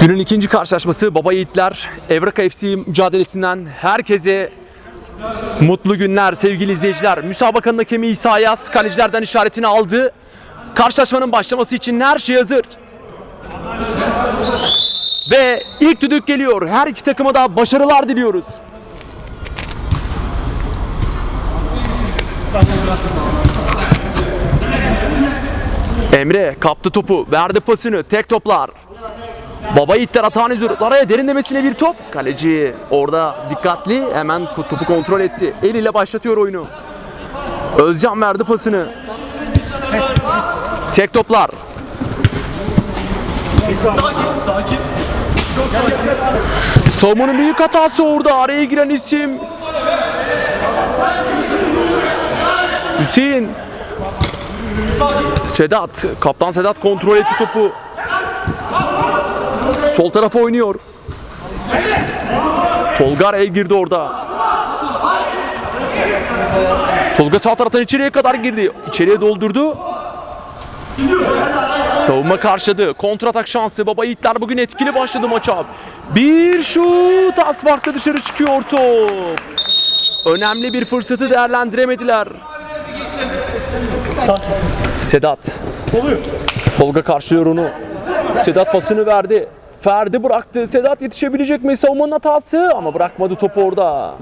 Günün ikinci karşılaşması Baba Yiğitler Evraka FC mücadelesinden herkese mutlu günler sevgili izleyiciler. Müsabakanın hakemi İsa Ayaz kalecilerden işaretini aldı. Karşılaşmanın başlaması için her şey hazır. Ve ilk düdük geliyor. Her iki takıma da başarılar diliyoruz. Emre kaptı topu, verdi pasını, tek toplar. Baba Yiğitler atağını izliyoruz. Araya derinlemesine bir top. Kaleci orada dikkatli hemen topu kontrol etti. Eliyle başlatıyor oyunu. Özcan verdi pasını. Tek toplar. Savunmanın büyük hatası orada. Araya giren isim. Hüseyin. Sedat. Kaptan Sedat kontrol etti topu. Sol tarafa oynuyor. Tolga araya girdi orada. Tolga sağ taraftan içeriye kadar girdi. İçeriye doldurdu. Savunma karşıladı. Kontratak şansı. Baba Yiğitler bugün etkili başladı maça. Bir şut. Az farklı dışarı çıkıyor top. Önemli bir fırsatı değerlendiremediler. Sedat. Tolga karşılıyor onu. Sedat pasını verdi. Ferdi bıraktı. Sedat yetişebilecek mi? Savunmanın hatası ama bırakmadı topu orada.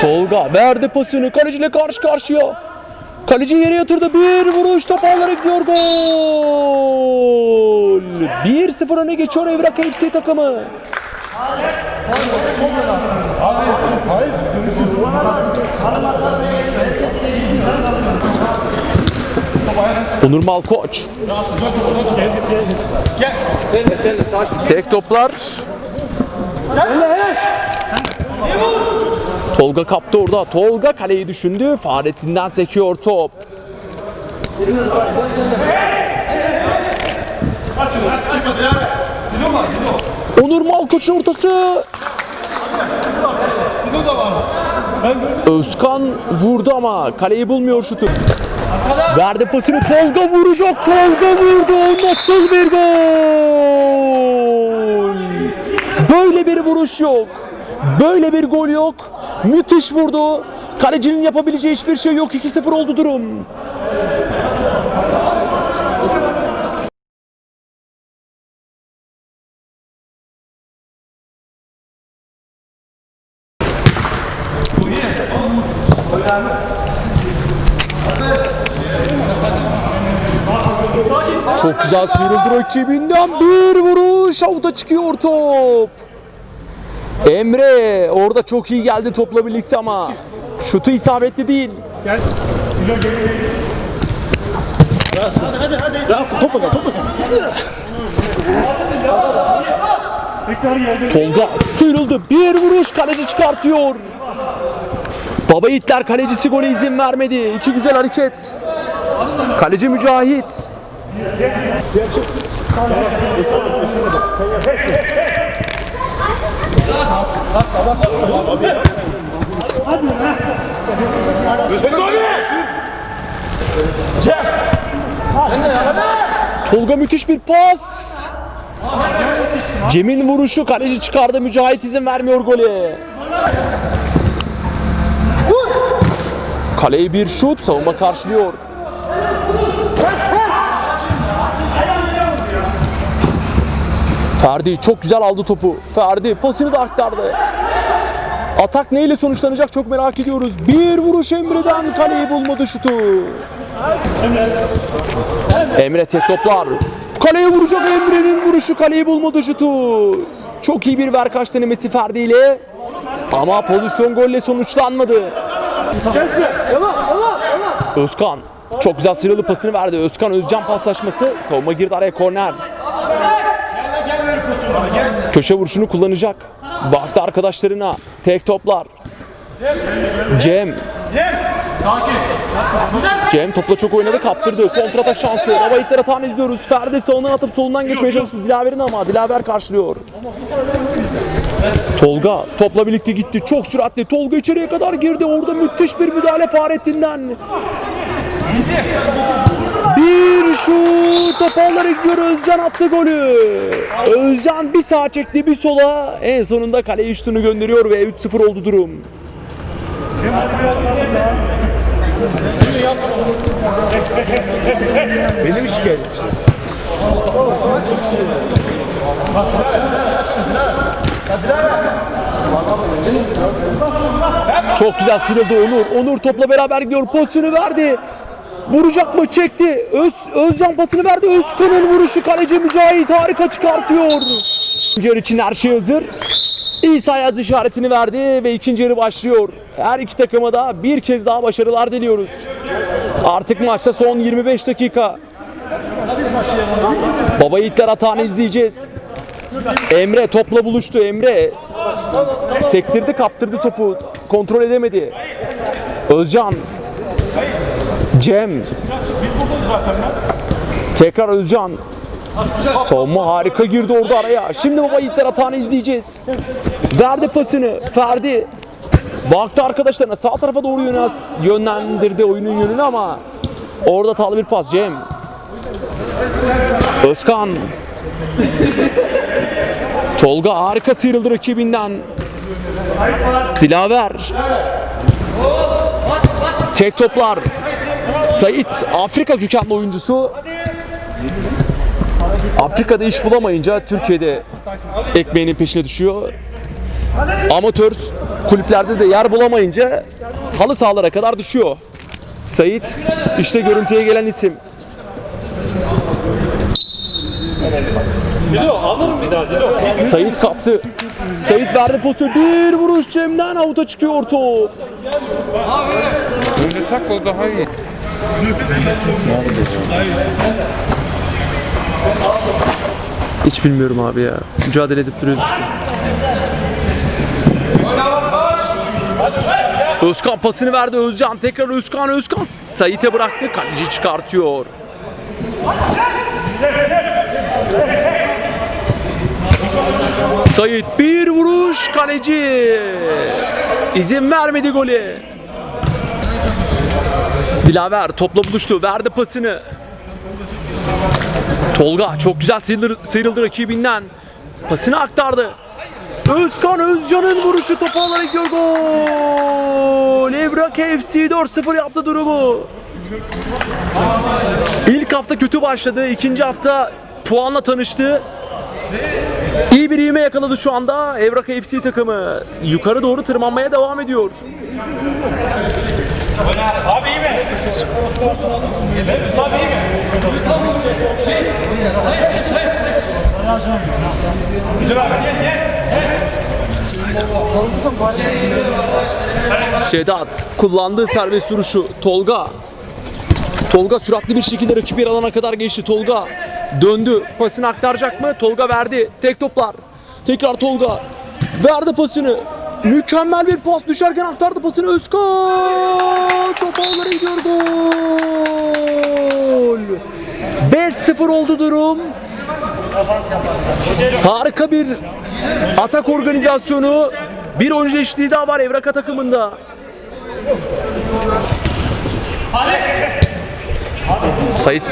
Tolga verdi pasını. Kaleciyle karşı karşıya. Kaleci yere yatırdı. Bir vuruş top ağlara gidiyor. Gol. 1-0 öne geçiyor Evrak FC takımı. Onur Malkoç. Tek toplar. Tolga kaptı orada. Tolga kaleyi düşündü. Fahrettin'den sekiyor top. Onur Malkoç'un ortası. Özkan vurdu ama kaleyi bulmuyor şutu. Verdi pasını Tolga vuracak. Tolga vurdu. Nasıl bir gol? Böyle bir vuruş yok. Böyle bir gol yok. Müthiş vurdu. Kalecinin yapabileceği hiçbir şey yok. 2-0 oldu durum. Çok güzel sıyrıldı rakibinden bir vuruş avuta çıkıyor top. Emre orada çok iyi geldi topla birlikte ama şutu isabetli değil. Tolga sıyrıldı. Bir vuruş kaleci çıkartıyor. Baba Yiğitler kalecisi gole izin vermedi. İki güzel hareket. Kaleci Mücahit. Tolga müthiş bir pas. Cem'in vuruşu kaleci çıkardı. Mücahit izin vermiyor golü. Kaleye bir şut savunma karşılıyor. Ferdi çok güzel aldı topu. Ferdi pasını da aktardı. Atak neyle sonuçlanacak çok merak ediyoruz. Bir vuruş Emre'den kaleyi bulmadı şutu. Emre tek toplar. Kaleye vuracak Emre'nin vuruşu kaleyi bulmadı şutu. Çok iyi bir verkaç denemesi Ferdi ile. Ama pozisyon golle sonuçlanmadı. Özkan çok güzel sıralı pasını verdi. Özkan Özcan paslaşması. Savunma girdi araya korner. Köşe vuruşunu kullanacak. Baktı arkadaşlarına. Tek toplar. Cem. Cem topla çok oynadı kaptırdı. Kontratak şansı. Baba İtler atağını izliyoruz. Ferdi sağından atıp solundan geçmeye çalıştı. Dilaver'in ama Dilaver karşılıyor. Tolga topla birlikte gitti. Çok süratli. Tolga içeriye kadar girdi. Orada müthiş bir müdahale Fahrettin'den. Bir şut top ağlara gidiyor Özcan attı golü. Özcan bir sağa çekti bir sola en sonunda kaleye şutunu gönderiyor ve 3-0 oldu durum. Benim şikayet. Çok güzel sıyrıldı Onur. Onur topla beraber gidiyor. Pozisyonu verdi. Vuracak mı? Çekti. Öz, Özcan pasını verdi. Özkan'ın vuruşu kaleci Mücahit harika çıkartıyor. İkinci yarı için her şey hazır. İsa Yaz işaretini verdi ve ikinci yarı başlıyor. Her iki takıma da bir kez daha başarılar diliyoruz. Artık maçta son 25 dakika. Baba Yiğitler atağını izleyeceğiz. Emre topla buluştu. Emre sektirdi kaptırdı topu. Kontrol edemedi. Özcan. Cem. Tekrar Özcan. Savunma harika girdi orada araya. Şimdi baba Yiğitler atağını izleyeceğiz. Verdi pasını. Ferdi. Baktı arkadaşlarına sağ tarafa doğru yönlendirdi oyunun yönünü ama orada hatalı bir pas Cem. Özkan. Tolga harika sıyrıldı rakibinden. Dilaver. Tek toplar. Sait Afrika kökenli oyuncusu. Afrika'da iş bulamayınca Türkiye'de ekmeğinin peşine düşüyor. Amatör kulüplerde de yer bulamayınca halı sahalara kadar düşüyor. Sait işte görüntüye gelen isim. Sait kaptı. Sait verdi pozisyonu. Bir vuruş Cem'den avuta çıkıyor top. Önce tak o daha iyi. Hiç bilmiyorum abi ya. Mücadele edip duruyoruz işte. Özkan pasını verdi Özcan. Tekrar Özkan Özkan. Sait'e bıraktı. Kaleci çıkartıyor. Sait bir vuruş kaleci. İzin vermedi golü. Dilaver topla buluştu. Verdi pasını. Tolga çok güzel sıyrıldı, sıyrıldı rakibinden. Pasını aktardı. Özkan Özcan'ın vuruşu topu alarak gidiyor gol. Evrak FC 4-0 yaptı durumu. İlk hafta kötü başladı. ikinci hafta puanla tanıştı. İyi bir ivme yakaladı şu anda Evrak FC takımı. Yukarı doğru tırmanmaya devam ediyor. Sedat kullandığı serbest vuruşu Tolga Tolga süratli bir şekilde rakip yer alana kadar geçti. Tolga döndü. Pasını aktaracak mı? Tolga verdi. Tek toplar. Tekrar Tolga. Verdi pasını. Mükemmel bir pas düşerken aktardı pasını Özkan. Top ağlara gidiyor gol. 5-0 oldu durum. Harika bir atak organizasyonu. Bir oyuncu eşliği daha var Evraka takımında. Sait.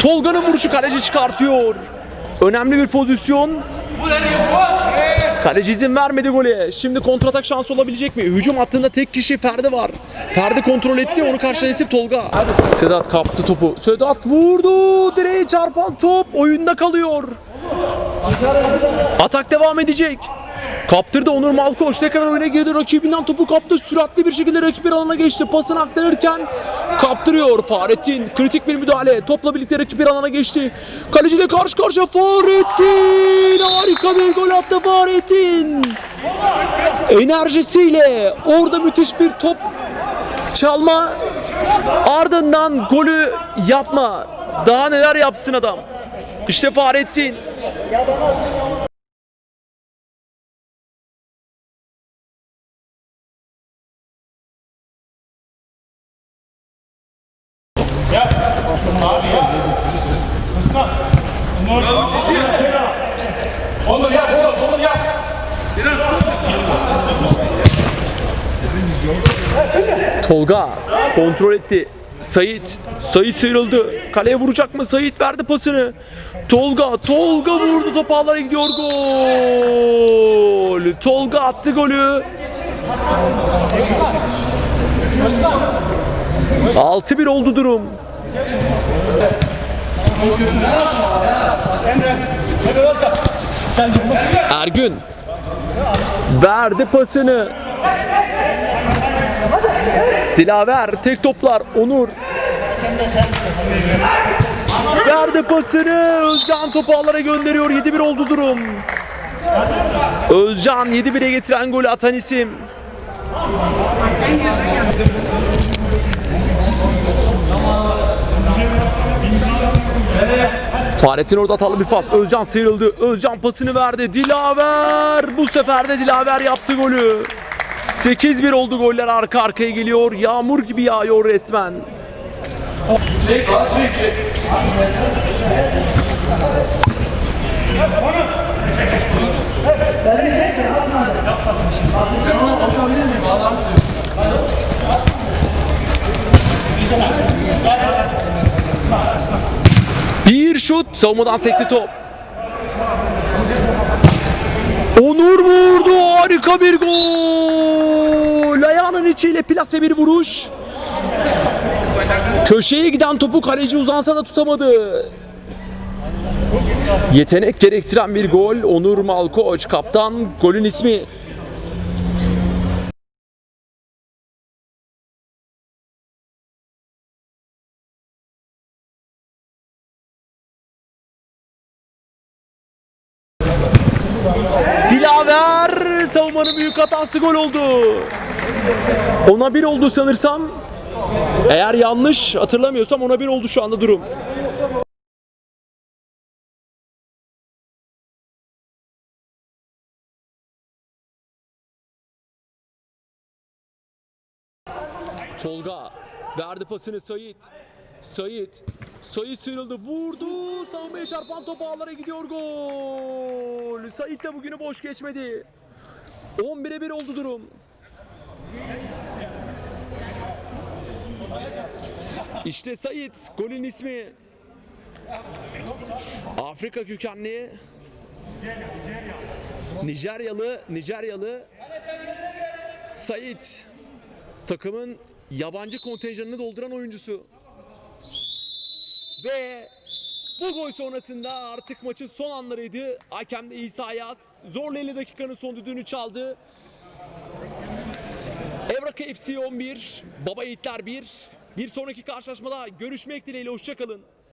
Tolga'nın vuruşu kaleci çıkartıyor. Önemli bir pozisyon. Kaleci izin vermedi gole. Şimdi kontratak şansı olabilecek mi? Hücum hattında tek kişi Ferdi var. Ferdi kontrol etti. Onu karşılayan isim Tolga. Sedat kaptı topu. Sedat vurdu. Direğe çarpan top oyunda kalıyor. Atak devam edecek. Kaptırdı Onur Malkoç. Tekrar oyuna girdi. Rakibinden topu kaptı. Süratli bir şekilde rakip alana geçti. Pasını aktarırken kaptırıyor Fahrettin. Kritik bir müdahale. Topla birlikte rakip alana geçti. Kaleciyle karşı karşıya Fahrettin. Harika bir gol attı Fahrettin. Enerjisiyle orada müthiş bir top çalma ardından golü yapma. Daha neler yapsın adam? İşte Fahrettin Yap. Abi yap. Kıskan. Onur. Onur yap. Onur, onur yap. Biraz. Tolga kontrol etti. Sait. Sait sıyrıldı. Kaleye vuracak mı? Sait verdi pasını. Tolga. Tolga vurdu. Top ağlara gidiyor. Gol. Tolga attı golü. 6-1 oldu durum. Ergün verdi pasını. Dilaver tek toplar Onur. Verdi pasını Özcan topu ağlara gönderiyor 7-1 oldu durum. Özcan 7-1'e getiren golü atan isim. Fahrettin orada hatalı bir pas. Özcan sıyrıldı. Özcan pasını verdi. Dilaver. Bu sefer de Dilaver yaptı golü. 8-1 oldu goller arka arkaya geliyor. Yağmur gibi yağıyor resmen. Bir şut. Savunmadan sekti top. Onur vurdu. Harika bir gol. Ayağının içiyle plase bir vuruş. Köşeye giden topu kaleci uzansa da tutamadı. Yetenek gerektiren bir gol. Onur Malkoç kaptan golün ismi. Dilaver savunmanın büyük hatası gol oldu. Ona bir oldu sanırsam. Eğer yanlış hatırlamıyorsam ona bir oldu şu anda durum. Tolga verdi pasını Sait. Sait. Sait sıyrıldı, vurdu. Savunmaya çarpan top ağlara gidiyor gol. Sait de bugünü boş geçmedi. 11'e 1 oldu durum. İşte Sait golün ismi. Afrika kökenli Nijeryalı Nijeryalı Sait takımın yabancı kontenjanını dolduran oyuncusu. Ve bu gol sonrasında artık maçın son anlarıydı. Hakem de İsa Ayaz zorla 50 dakikanın son düdüğünü çaldı. Evrak FC 11, Baba Yiğitler 1. Bir sonraki karşılaşmada görüşmek dileğiyle hoşçakalın.